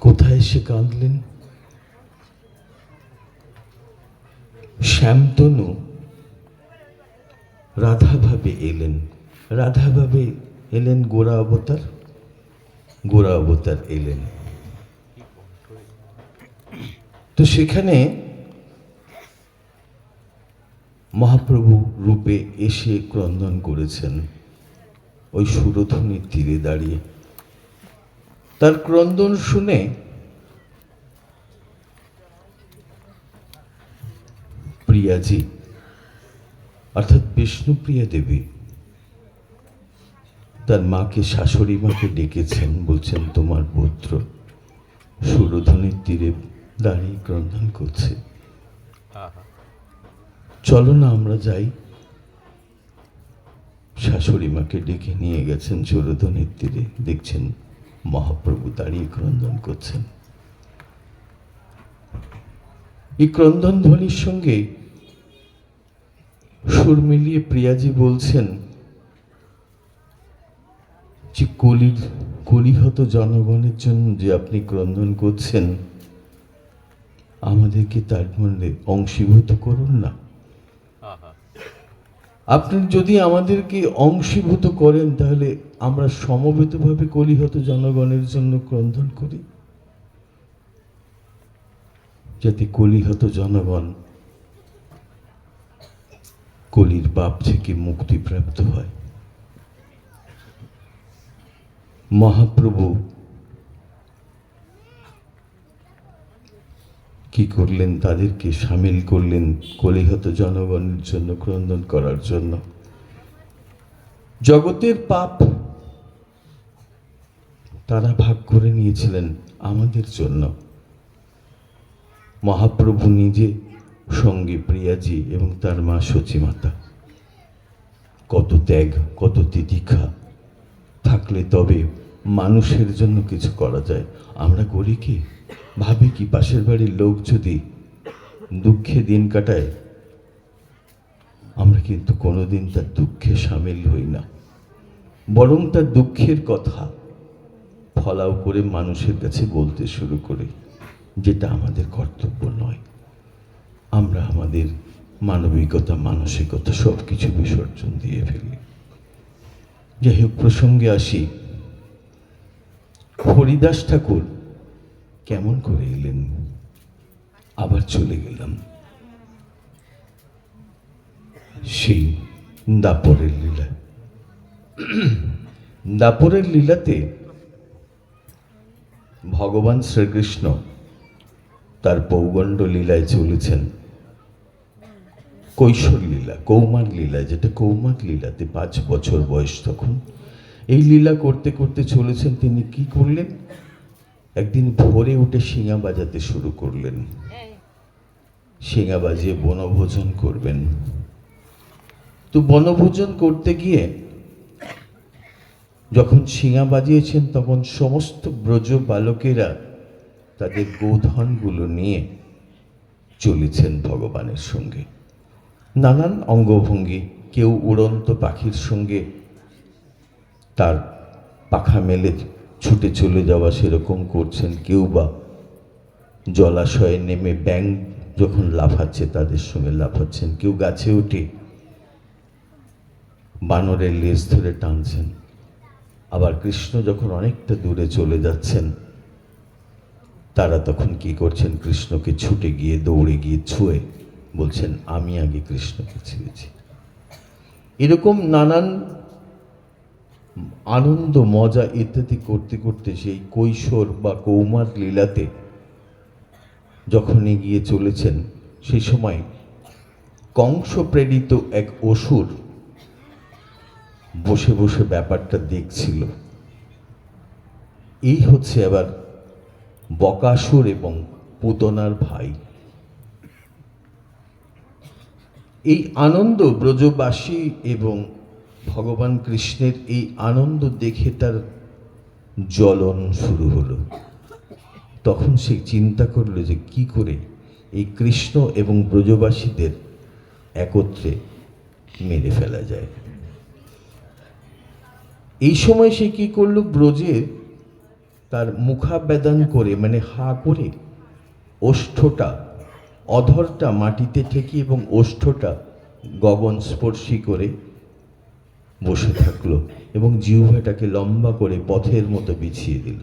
কোথায় এসে কাঁদলেন? শ্যামতনু রাধাভাবে এলেন। রাধাভাবে এলেন গোরা অবতার? গোরা অবতার এলেন। তো সেখানে মহাপ্রভু রূপে এসে ক্রন্দন করেছেন। ওই সুরধ্বনির তীরে দাঁড়িয়ে। তার ক্রন্দন শুনে প্রিয়াজি অর্থাৎ বিষ্ণুপ্রিয়া দেবী তার মাকে শাশুড়ি মাকে ডেকেছেন বলছেন তোমার পুত্র সুরধ্বনির তীরে দাঁড়িয়ে ক্রন্দন করছে। চলো না আমরা যাই। শাশুড়ি মাকে ডেকে নিয়ে গেছেন সুরধনের তীরে দেখছেন মহাপ্রভু দাঁড়িয়ে ক্রন্দন করছেন। এই ক্রন্দন ধ্বনির সঙ্গে সুর মিলিয়ে প্রিয়াজি বলছেন, যে কলির কলিহত জনগণের জন্য যে আপনি ক্রন্দন করছেন, আমাদেরকে তার মধ্যে অংশীভূত করুন না। আপনি যদি আমাদেরকে অংশীভূত করেন, তাহলে আমরা সমবেতভাবে কলিহত জনগণের জন্য ক্রন্দন করি। যাতে কলিহত জনগণ কলির বাপ থেকে মুক্তিপ্রাপ্ত হয়। মহাপ্রভু কি করলেন, তাদেরকে সামিল করলেন কলিহত জনগণের জন্য, ক্রন্দন করার জন্য? জগতের পাপ তারা ভাগ করে নিয়েছিলেন আমাদের জন্য। মহাপ্রভু নিজে সঙ্গে প্রিয়াজি এবং তার মা সচিমাতা। কত ত্যাগ, কত তিতিক্ষা থাকলে তবে মানুষের জন্য কিছু করা যায়। আমরা করি কি? ভাবি কি পাশের বাড়ির লোক যদি দুঃখে দিন কাটায়, আমরা কিন্তু কোনোদিন তার দুঃখে সামিল হই না। বরং তার দুঃখের কথা ফলাও করে মানুষের কাছে বলতে শুরু করি, যেটা আমাদের কর্তব্য নয়। আমরা আমাদের মানবিকতা, মানসিকতা সব কিছু বিসর্জন দিয়ে ফেলি। যাই হোক, প্রসঙ্গে আসি। হরিদাস ঠাকুর কেমন করে এলেন? আবার চলে গেলাম। সেই দাপরের লীলা। দাপরের লীলাতে ভগবান শ্রীকৃষ্ণ তার পৌগণ্ড লীলায় চলেছেন। কৈশোর লীলা, কৌমার লীলা, যেটা কৌমার লীলাতে পাঁচ বছর বয়স তখন। এই লীলা করতে করতে চলেছেন তিনি, কি করলেন? একদিন ভোরে উঠে শিঙা বাজাতে শুরু করলেন। শিঙা বাজিয়ে বনভোজন করবেন। তো বনভোজন করতে গিয়ে যখন শিঙা বাজিয়েছেন তখন সমস্ত ব্রজ বালকেরা তাদের গোধনগুলো নিয়ে চলেছেন ভগবানের সঙ্গে। নানান অঙ্গভঙ্গি কেউ উড়ন্ত পাখির সঙ্গে তার পাখা মেলে ছুটে চলে যাওয়া সেরকম করছেন কেউ বা। জলাশয়ে নেমে ব্যাং যখন লাফাচ্ছে, তাদের সঙ্গে লাফাচ্ছেন কেউ, গাছে উঠে বানরের লেজ ধরে টানছেন। আবার কৃষ্ণ যখন অনেকটা দূরে চলে যাচ্ছেন, তারা তখন কি করছেন? কৃষ্ণকে ছুটে গিয়ে দৌড়ে গিয়ে ছুঁয়ে বলছেন, আমি আগে কৃষ্ণকে ছেড়েছি। এরকম নানান আনন্দ মজা ইত্যাদি করতে করতে সেই কৈশোর বা কৌমার লীলাতে যখন এগিয়ে চলেছেন সেই সময় কংস প্রেরিত এক অসুর বসে বসে ব্যাপারটা দেখছিল। এই হচ্ছে আবার বকাসুর এবং পুতনার ভাই। এই আনন্দ ব্রজবাসী এবং ভগবান কৃষ্ণের এই আনন্দ দেখে তার জ্বলন শুরু হলো। তখন সে চিন্তা করল যে কি করে এই কৃষ্ণ এবং ব্রজবাসীদের একত্রে মেরে ফেলা যায়। এই সময় সে কি করল? ব্রজের তার মুখাবেদন করে মানে হা করে ওষ্ঠটা, অধরটা মাটিতে ঠেকি এবং ওষ্ঠটা গগন স্পর্শী করে বসে থাকল এবং জিহ্বাটাকে লম্বা করে পথের মতো বিছিয়ে দিল।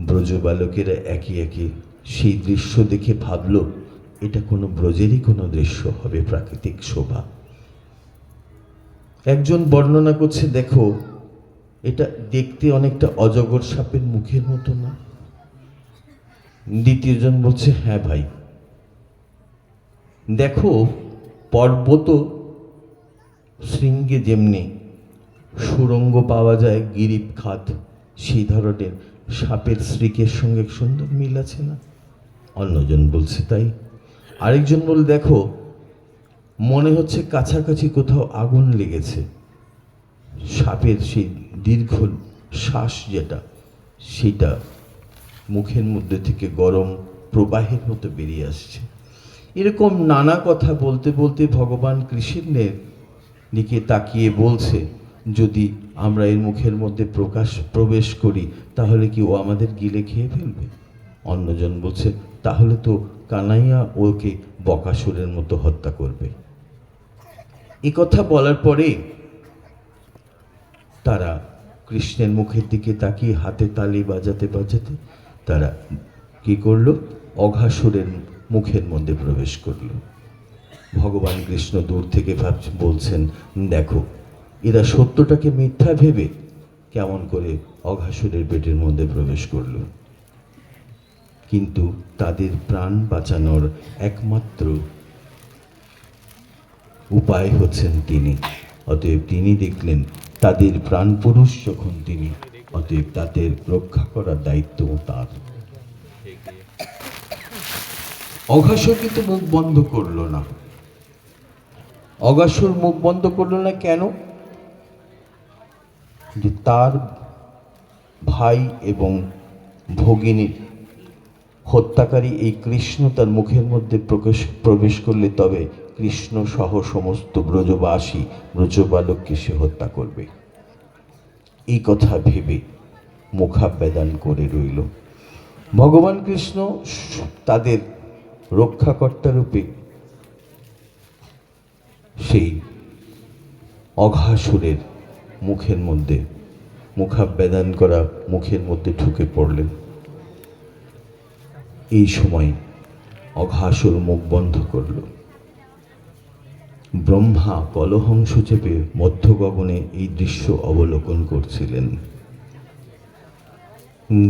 ব্রজবালকেরা একে একে সেই দৃশ্য দেখে ভাবল, এটা কোনো ব্রজেরই কোনো দৃশ্য হবে প্রাকৃতিক শোভা। একজন বর্ণনা করছে, দেখো, এটা দেখতে অনেকটা অজগর সাপের মুখের মতো না? দ্বিতীয়জন বলছে হ্যাঁ ভাই। দেখো পর্বত শৃঙ্গে যেমনি সুরঙ্গ পাওয়া যায়, গিরিপ খাত, সেই ধরনের সাপের শ্রীকের সঙ্গে সুন্দর মিল আছে না? অন্যজন বলছে তাই। আরেকজন বল, দেখো, মনে হচ্ছে কাছাকাছি কোথাও আগুন লেগেছে। সাপের সেই দীর্ঘ শ্বাস যেটা, সেটা মুখের মধ্যে থেকে গরম প্রবাহের মতো বেরিয়ে আসছে। এরকম নানা কথা বলতে বলতে ভগবান কৃষ্ণের দিকে তাকিয়ে বলছে, যদি আমরা এর মুখের মধ্যে প্রকাশ, প্রবেশ করি, তাহলে কি ও আমাদের গিলে খেয়ে ফেলবে? অন্যজন বলছে, তাহলে তো কানাইয়া ওকে বকাসুরের মতো হত্যা করবে। এ কথা বলার পরে তারা কৃষ্ণের মুখের দিকে তাকিয়ে হাতে তালি বাজাতে বাজাতে তারা কি করল? অঘাসুরের মুখের মধ্যে প্রবেশ করল। ভগবান কৃষ্ণ দূর থেকে ভাবছে বলছেন, দেখো, এরা সত্যটাকে মিথ্যা ভেবে কেমন করে অঘাসুরের পেটের মধ্যে প্রবেশ করল। কিন্তু তাদের প্রাণ বাঁচানোর একমাত্র উপায় হচ্ছেন তিনি। অতএব তিনি দেখলেন, তাদের প্রাণ পুরুষ যখন তিনি, অতএব তাদের রক্ষা করার দায়িত্ব তার। অঘাসুর কিন্তু মুখ বন্ধ করল না। অগাসুর মুখ বন্ধ করল না কেন? যে তার ভাই এবং ভগিনীর হত্যাকারী এই কৃষ্ণ তার মুখের মধ্যে প্রবেশ প্রবেশ করলে তবে কৃষ্ণ সহ সমস্ত ব্রজবাসী, ব্রজবালককে সে হত্যা করবে। এই কথা ভেবে মুখাবেদান করে রইল। ভগবান কৃষ্ণ তাদের রূপে সেই অঘাসুরের মুখের মধ্যে মুখাবেদান করা মুখের মধ্যে ঢুকে পড়লেন। এই সময় অঘাসুর মুখ বন্ধ করল। ব্রহ্মা কলহংস চেপে মধ্য গগনে এই দৃশ্য অবলোকন করছিলেন।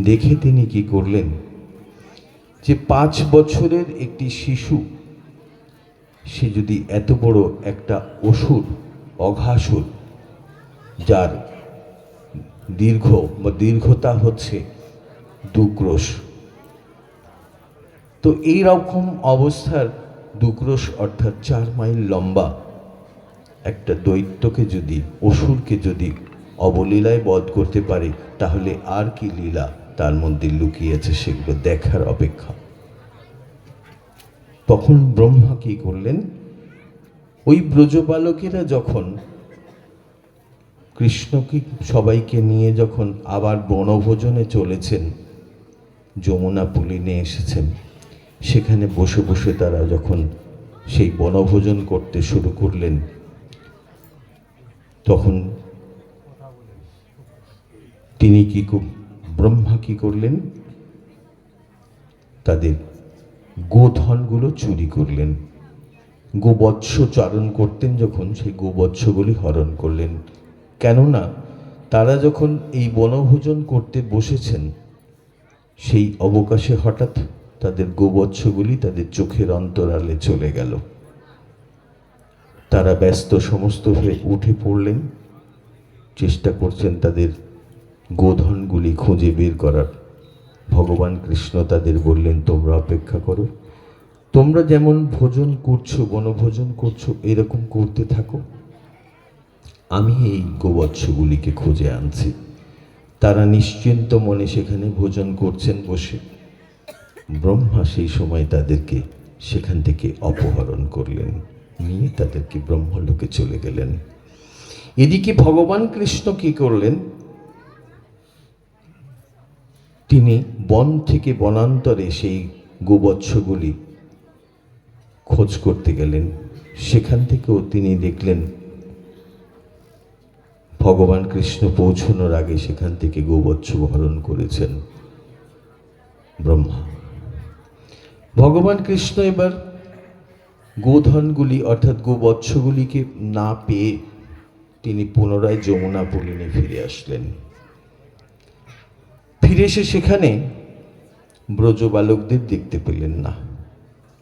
দেখে তিনি কি করলেন? যে পাঁচ বছরের একটি শিশু, সে যদি এত বড় একটা অসুর, অঘাসুর, যার দীর্ঘ বা দীর্ঘতা হচ্ছে দুক্রোশ, তো এই রকম অবস্থার দুক্রোশ অর্থাৎ চার মাইল লম্বা একটা দৈত্যকে যদি, অসুরকে যদি অবলীলায় বধ করতে পারে, তাহলে আর কি লীলা? তার মধ্যে লুকিয়ে আছে সেগুলো দেখার অপেক্ষা। তখন ব্রহ্মা কি করলেন? ওই ব্রজবালকেরা যখন কৃষ্ণকে সবাইকে নিয়ে যখন আবার বনভোজনে চলেছেন, যমুনা পুলিনে এসেছেন, সেখানে বসে বসে তারা যখন সেই বনভোজন করতে শুরু করলেন, তখন তিনি কি ব্রহ্মা কি করলেন? তাদের গোধনগুলো চুরি করলেন। গোবৎস চারণ করতেন যখন, সেই গোবৎসগুলি হরণ করলেন। কেননা, তারা যখন এই বনভোজন করতে বসেছেন, সেই অবকাশে হঠাৎ তাদের গোবৎসগুলি তাদের চোখের অন্তরালে চলে গেল। তারা ব্যস্ত সমস্ত হয়ে উঠে পড়লেন। চেষ্টা করছেন তাদের গোধনগুলি খুঁজে বের করার। ভগবান কৃষ্ণ তাদের বললেন, তোমরা অপেক্ষা করো। তোমরা যেমন ভোজন করছ, বনভোজন করছ, এরকম করতে থাকো। আমি এই গোবৎসগুলিকে খুঁজে আনছি। তারা নিশ্চিন্ত মনে সেখানে ভোজন করছেন বসে। ব্রহ্মা সেই সময় তাদেরকে সেখান থেকে অপহরণ করলেন। নিয়ে তাদেরকে ব্রহ্মলোকে চলে গেলেন। এদিকে ভগবান কৃষ্ণ কি করলেন? তিনি বন থেকে বনান্তরে সেই গোবৎসগুলি খোঁজ করতে গেলেন। সেখান থেকেও তিনি দেখলেন, ভগবান কৃষ্ণ পৌঁছানোর আগে সেখান থেকে গোবৎস হরণ করেছেন ব্রহ্মা। ভগবান কৃষ্ণ এবার গোধনগুলি অর্থাৎ গোবৎসগুলিকে না পেয়ে তিনি পুনরায় যমুনা পুলিনে ফিরে আসলেন। ফিরে এসে সেখানে ব্রজবালকদের দেখতে পেলেন না।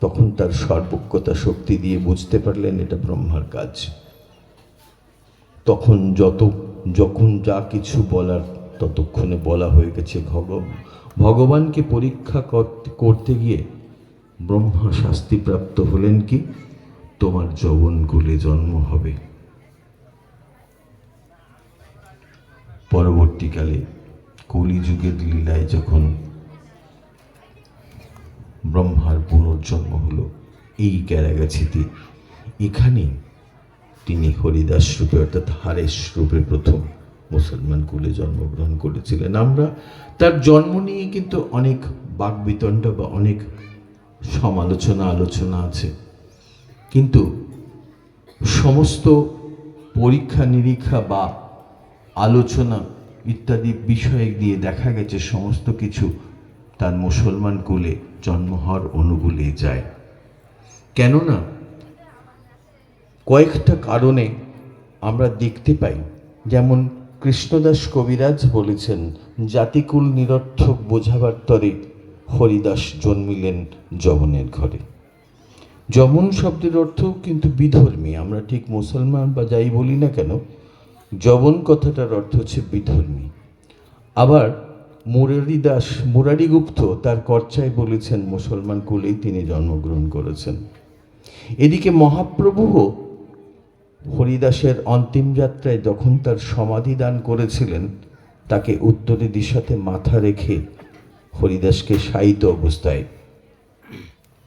তখন তার সর্বজ্ঞতা শক্তি দিয়ে বুঝতে পারলেন এটা ব্রহ্মার কাজ। তখন যত, যখন যা কিছু বলার ততক্ষণে বলা হয়ে গেছে ভগ ভগবানকে পরীক্ষা করতে- গিয়ে ব্রহ্মা শাস্তিপ্রাপ্ত হলেন কি? তোমার যৌবনকুলে জন্ম হবে। পরবর্তীকালে কলিযুগের লীলায় যখন ব্রহ্মার পুনর্জন্ম হলো, এই ক্যারাগাছিতে এখানে তিনি হরিদাস রূপে, অর্থাৎ হারেশ রূপে প্রথম মুসলমান কুলে জন্মগ্রহণ করেছিলেন। আমরা তার জন্ম নিয়ে কিন্তু অনেক বাকবিতণ্ড বা অনেক সমালোচনা আলোচনা আছে। কিন্তু সমস্ত পরীক্ষা নিরীক্ষা বা আলোচনা ইত্যাদি বিষয়ে দিয়ে দেখা গেছে, সমস্ত কিছু তার মুসলমান কুলে জন্ম হওয়ার অনুকূলে যায়। কেননা কয়েকটা কারণে আমরা দেখতে পাই, যেমন কৃষ্ণদাস কবিরাজ বলেছেন, জাতিকুল নিরর্থক বোঝাবার তরে হরিদাস জন্মিলেন যমনের ঘরে। যমন শব্দের অর্থ কিন্তু বিধর্মী, আমরা ঠিক মুসলমান বা যাই বলি না কেন যবন কথাটার অর্থ হচ্ছে বিধর্মী। আবার মুরারি দাস মুরারি গুপ্ত তার কর্চায় বলেছেন, মুসলমান কুলেই তিনি জন্মগ্রহণ করেছেন। এদিকে মহাপ্রভুও হরিদাসের অন্তিম যাত্রায় যখন তার সমাধি দান করেছিলেন, তাকে উত্তরে দিশাতে মাথা রেখে হরিদাসকে শায়িত অবস্থায়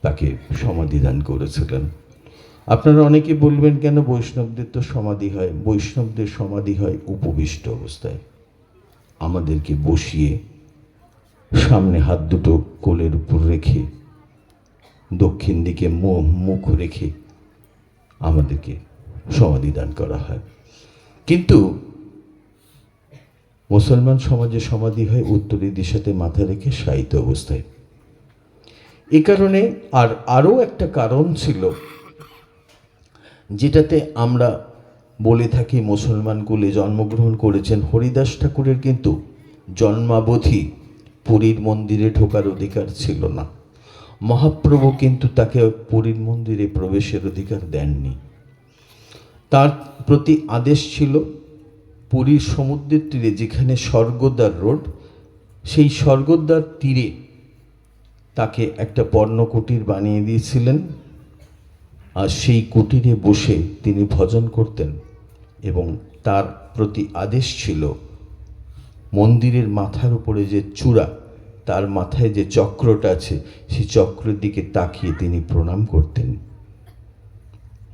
তাকে সমাধি দান করেছিলেন। আপনারা অনেকে বলবেন, কেন বৈষ্ণবদের তো সমাধি হয়? বৈষ্ণবদের সমাধি হয় উপবিষ্ট অবস্থায়। আমাদেরকে বসিয়ে সামনে হাত দুটো কোলের উপর রেখে, দক্ষিণ দিকে মুখ রেখে আমাদেরকে সমাধি দান করা হয়। কিন্তু মুসলমান সমাজে সমাধি হয় উত্তরী দিশাতে মাথা রেখে শায়িত অবস্থায়। এ কারণে আর আরও একটা কারণ ছিল যেটাতে আমরা বলে থাকি মুসলমানগুলি জন্মগ্রহণ করেছেন হরিদাস ঠাকুরের, কিন্তু জন্মাবধি পুরীর মন্দিরে ঢোকার অধিকার ছিল না। মহাপ্রভু কিন্তু তাকে পুরীর মন্দিরে প্রবেশের অধিকার দেননি। তার প্রতি আদেশ ছিল পুরীর সমুদ্রের তীরে যেখানে স্বর্গদ্বার রোড, সেই স্বর্গদ্বার তীরে তাকে একটা পর্ণকুটির বানিয়ে দিয়েছিলেন। আর সেই কুটিরে বসে তিনি ভজন করতেন এবং তার প্রতি আদেশ ছিল, মন্দিরের মাথার উপরে যে চূড়া, তার মাথায় যে চক্রটা আছে, সেই চক্রের দিকে তাকিয়ে তিনি প্রণাম করতেন।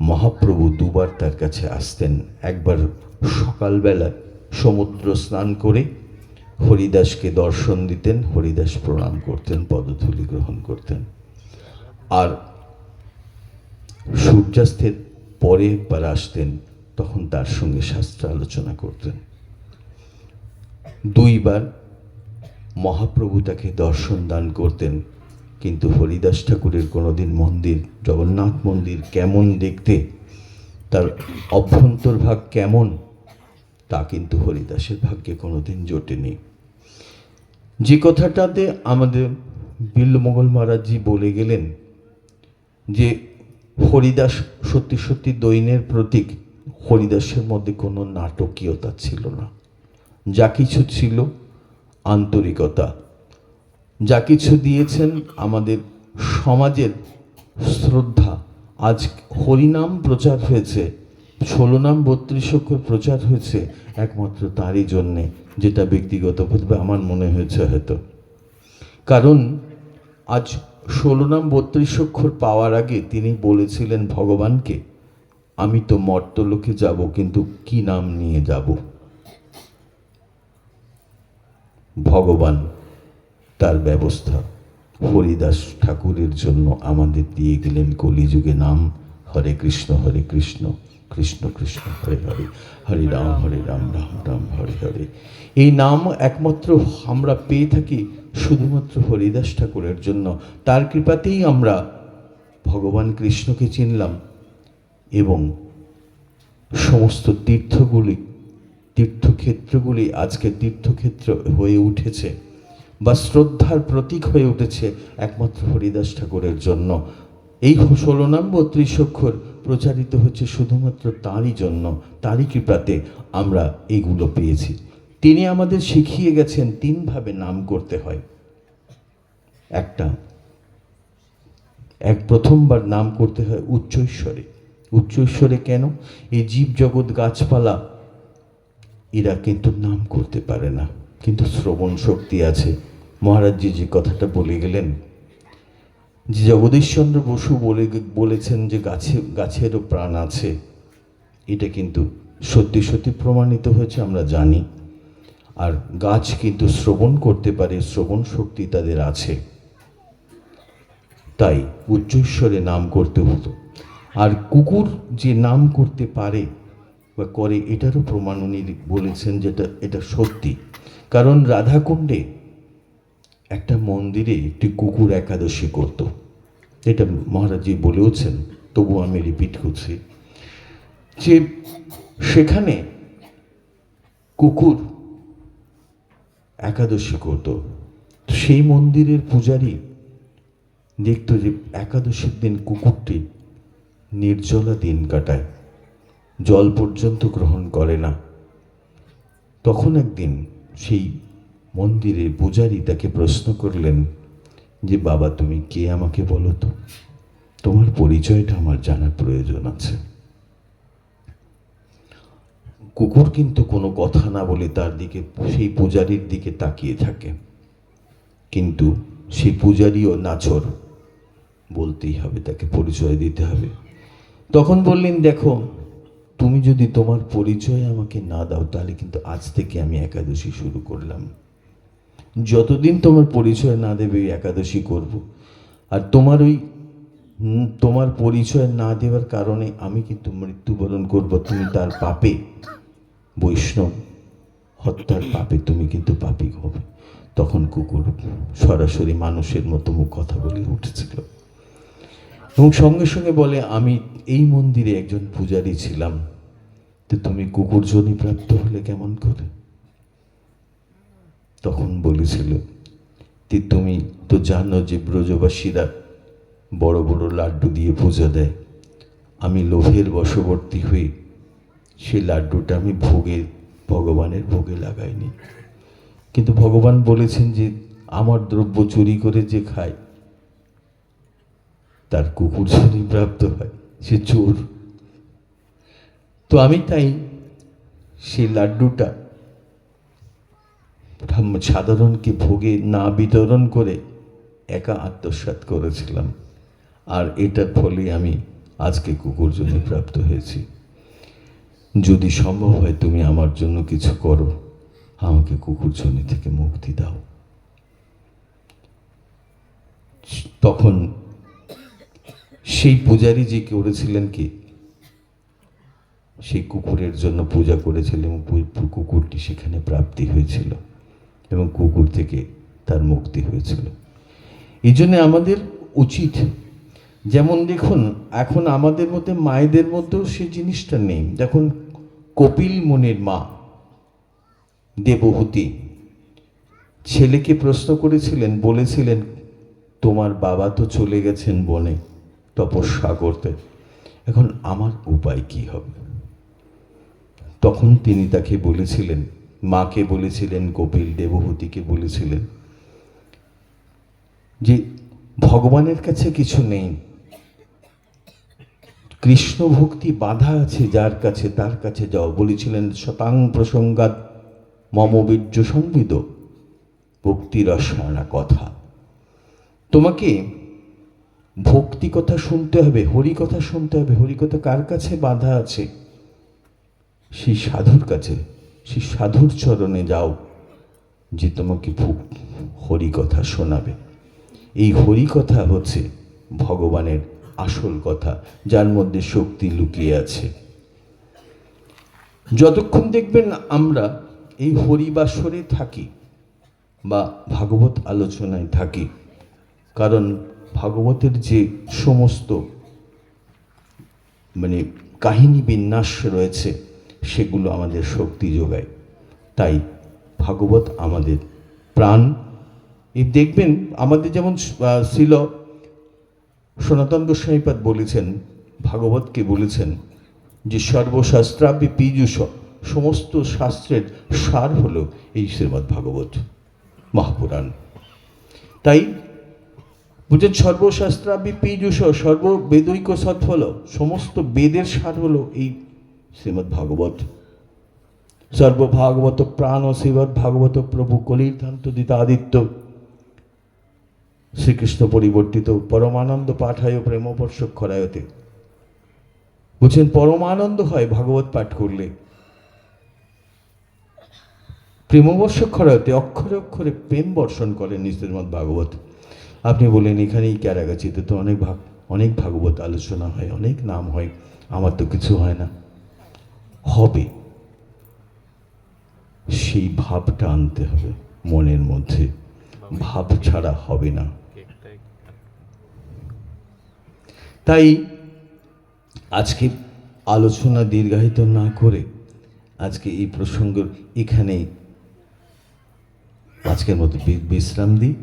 মহাপ্রভু দুবার তার কাছে আসতেন। একবার সকালবেলা সমুদ্র স্নান করে হরিদাসকে দর্শন দিতেন, হরিদাস প্রণাম করতেন, পদধূলি গ্রহণ করতেন। আর সূর্যাস্তের পরে একবার আসতেন, তখন তার সঙ্গে শাস্ত্র আলোচনা করতেন। দুইবার মহাপ্রভু তাকে দর্শন দান করতেন, কিন্তু হরিদাস ঠাকুরের কোনোদিন মন্দির, জগন্নাথ মন্দির কেমন দেখতে, তার অভ্যন্তর ভাগ কেমন, তা কিন্তু হরিদাসের ভাগ্যে কোনোদিন জোটেনি। যে কথাটাতে আমাদের বিল্লমঙ্গল মহারাজজি বলে গেলেন যে হরিদাস সত্যি সত্যি দৈনের প্রতীক। হরিদাসের মধ্যে কোনো নাটকীয়তা ছিল না। যা কিছু ছিল আন্তরিকতা। যা কিছু দিয়েছেন আমাদের সমাজের শ্রদ্ধা। আজ হরিনাম প্রচার হয়েছে ষোলো নাম বত্রিশ অক্ষর প্রচার হয়েছে, একমাত্র তারই জন্যে যেটা ব্যক্তিগতভাবে আমার মনে হয়েছে হয়তো। কারণ আজ ষোলো নাম বত্রিশ অক্ষর পাওয়ার আগে তিনি বলেছিলেন, ভগবানকে, আমি তো মর্তলোকে যাব, কিন্তু কি নাম নিয়ে যাব? ভগবান তার ব্যবস্থা হরিদাস ঠাকুরের জন্য আমাদের দিয়ে গেলেন কলিযুগে নাম, হরে কৃষ্ণ হরে কৃষ্ণ কৃষ্ণ কৃষ্ণ, হরে হরে হরে রাম হরে রাম রাম রাম, হরে হরে। এই নাম একমাত্র আমরা পেয়ে থাকি শুধুমাত্র হরিদাস ঠাকুরের জন্য। তার কৃপাতেই আমরা ভগবান কৃষ্ণকে চিনলাম এবং সমস্ত তীর্থগুলি, তীর্থক্ষেত্রগুলি আজকে তীর্থক্ষেত্র হয়ে উঠেছে বা শ্রদ্ধার প্রতীক হয়ে উঠেছে একমাত্র হরিদাস ঠাকুরের জন্য। এই ষোলো নাম বত্রিশ অক্ষর প্রচারিত হচ্ছে শুধুমাত্র তারই জন্য, তারই কৃপাতে আমরা এইগুলো পেয়েছি। তিনি আমাদের শিখিয়ে গেছেন তিনভাবে নাম করতে হয়। একটা, এক প্রথমবার নাম করতে হয় উচ্চৈশ্বরে উচ্চৈশ্বরে কেন? এই জীব জগৎ গাছপালা, এরা কিন্তু নাম করতে পারে না। কিন্তু শ্রবণ শক্তি আছে। মহারাজজি যে কথাটা বলে গেলেন, যে জগদীশচন্দ্র বসু বলে বলেছেন যে গাছে, গাছেরও প্রাণ আছে। এটা কিন্তু সত্যি সত্যি প্রমাণিত হয়েছে, আমরা জানি। আর গাছ কিন্তু শ্রবণ করতে পারে, শ্রবণ শক্তি তাদের আছে। তাই উচ্চৈশ্বরে নাম করতে হতো। আর কুকুর যে নাম করতে পারে বা করে, এটারও প্রমাণ উনি বলেছেন যেটা এটা সত্যি। কারণ রাধাকুণ্ডে একটা মন্দিরে একটি কুকুর একাদশী করত। এটা মহারাজজি বলেওছেন তবু আমি রিপিট করছি। যে সেখানে কুকুর একাদশী করত। সেই মন্দিরের পূজারী দেখতো যে একাদশীর দিন কুকুরটি নির্জলা দিন কাটায়, জল পর্যন্ত গ্রহণ করে না। তখন একদিন সেই মন্দিরের পূজারী তাকে প্রশ্ন করলেন যে, বাবা, তুমি কে আমাকে বলো তো? তোমার পরিচয়টা আমার জানার প্রয়োজন আছে। কুকুর কিন্তু কোনো কথা না বলে তার দিকে, সেই পূজারীর দিকে তাকিয়ে থাকে। কিন্তু সেই পূজারীও নাচর বলতেই হবে, তাকে পরিচয় দিতে হবে। তখন বললেন, দেখো, তুমি যদি তোমার পরিচয় আমাকে না দাও, তাহলে কিন্তু আজ থেকে আমি একাদশী শুরু করলাম। যতদিন তোমার পরিচয় না দেবে, ওই একাদশী করব। আর তোমার ওই তোমার পরিচয় না দেওয়ার কারণে আমি কিন্তু মৃত্যুবরণ করব, তুমি তার পাপে বৈষ্ণব হত্যার পাপে তুমি কিন্তু পাপী হবে। তখন কুকুর সরাসরি মানুষের মতো মুখ কথা বলে উঠেছিল। এবং সঙ্গে সঙ্গে বলে, আমি এই মন্দিরে একজন পূজারী ছিলাম। তো তুমি কুকুর জনি প্রাপ্ত হলে কেমন করে? তখন বলেছিল যে তুমি তো জানো যে ব্রজবাসীরা বড় বড় লাড্ডু দিয়ে পূজা দেয়। আমি লোভের বশবর্তী হয়ে সেই লাড্ডুটা আমি ভোগে, ভগবানের ভোগে লাগাইনি। কিন্তু ভগবান বলেছেন যে, আমার দ্রব্য চুরি করে যে খায়, তার কুকুর যদি প্রাপ্ত হয়, সে চোর। তো আমি তাই সেই লাড্ডুটা সাধারণকে ভোগে না বিতরণ করে একা আত্মসাৎ করেছিলাম। আর এটার ফলে আমি আজকে কুকুর জন্য প্রাপ্ত হয়েছি। যদি সম্ভব হয় তুমি আমার জন্য কিছু করো, আমাকে কুকুর জনি থেকে মুক্তি দাও। তখন সেই পূজারী যে করেছিলেন কি, সেই কুকুরের জন্য পূজা করেছিলেন, এবং কুকুরটি সেখানে প্রাপ্তি হয়েছিল, এবং কুকুর থেকে তার মুক্তি হয়েছিল। এই জন্য আমাদের উচিত যেমন দেখুন, এখন আমাদের মধ্যে মায়েদের মধ্যেও সে জিনিসটা নেই। দেখুন, কপিল মুনির মা, দেবহূতি, ছেলেকে প্রশ্ন করেছিলেন, বলেছিলেন, তোমার বাবা তো চলে গেছেন বনে তপস্যা করতে এখন আমার উপায় কি হবে? তখন তিনি তাকে বলেছিলেন, মাকে বলেছিলেন, কপিল দেবহূতিকে বলেছিলেন, যে ভগবানের কাছে কিছু নেই কৃষ্ণ ভক্তি বাধা আছে যার কাছে তার কাছে যাও বলেছিলেন শতাং প্রসঙ্গাত মমবীর্য সংবিদ ভক্তি রসায়না কথা। তোমাকে ভক্তি কথা শুনতে হবে, হরি কথা শুনতে হবে। হরি কথা কার কাছে বাধা আছে? সেই সাধুর কাছে। সেই সাধুর চরণে যাও, যে তোমাকে হরি কথা শোনাবে। এই হরি কথা হচ্ছে ভগবানের আসল কথা, যার মধ্যে শক্তি লুকিয়ে আছে। যতক্ষণ দেখবেন আমরা এই হরিবাসরে থাকি বা ভাগবত আলোচনায় থাকি, কারণ ভাগবতের যে সমস্ত মানে কাহিনী বিন্যাস রয়েছে, সেগুলো আমাদের শক্তি যোগায়। তাই ভাগবত আমাদের প্রাণ। এই দেখবেন আমাদের যেমন শিল সনাতন গোস্বামীপাদ বলেছেন ভাগবতকে বলেছেন যে সর্বশাস্ত্রাব্যী পীযুষ, সমস্ত শাস্ত্রের সার হল এই শ্রীমদ্ ভাগবত মহাপুরাণ। তাই বুঝেন সর্বশাস্ত্রাব্যী পীযুষ সর্ব বেদৈক সৎফল সমস্ত বেদের সার হল এই শ্রীমদ্ ভাগবত। সর্বভাগবত প্রাণ ও শ্রীমদ্ ভাগবত প্রভু কলির্ধান্ত দিতাদিত্য। শ্রীকৃষ্ণ পরিবর্তিত পরমানন্দ পাঠায় প্রেমবর্ষ খরায়তে বুঝছেন পরমানন্দ হয় ভাগবত পাঠ করলে। প্রেমবর্ষ খরায়তে অক্ষরে অক্ষরে প্রেম বর্ষণ করেন শ্রীমদ ভাগবত। আপনি বলেন এখানেই ক্যারাগাছিতে তো অনেক ভাগ, অনেক ভাগবত আলোচনা হয়, অনেক নাম হয়, আমার তো কিছু হয় না। হবে। সেই ভাবটা আনতে হবে মনের মধ্যে। ভাব ছাড়া হবে না। তাই আজকে আলোচনা দীর্ঘায়িত না করে আজকে এই প্রসঙ্গ এখানে আজকের মতো বিশ্রাম দিই।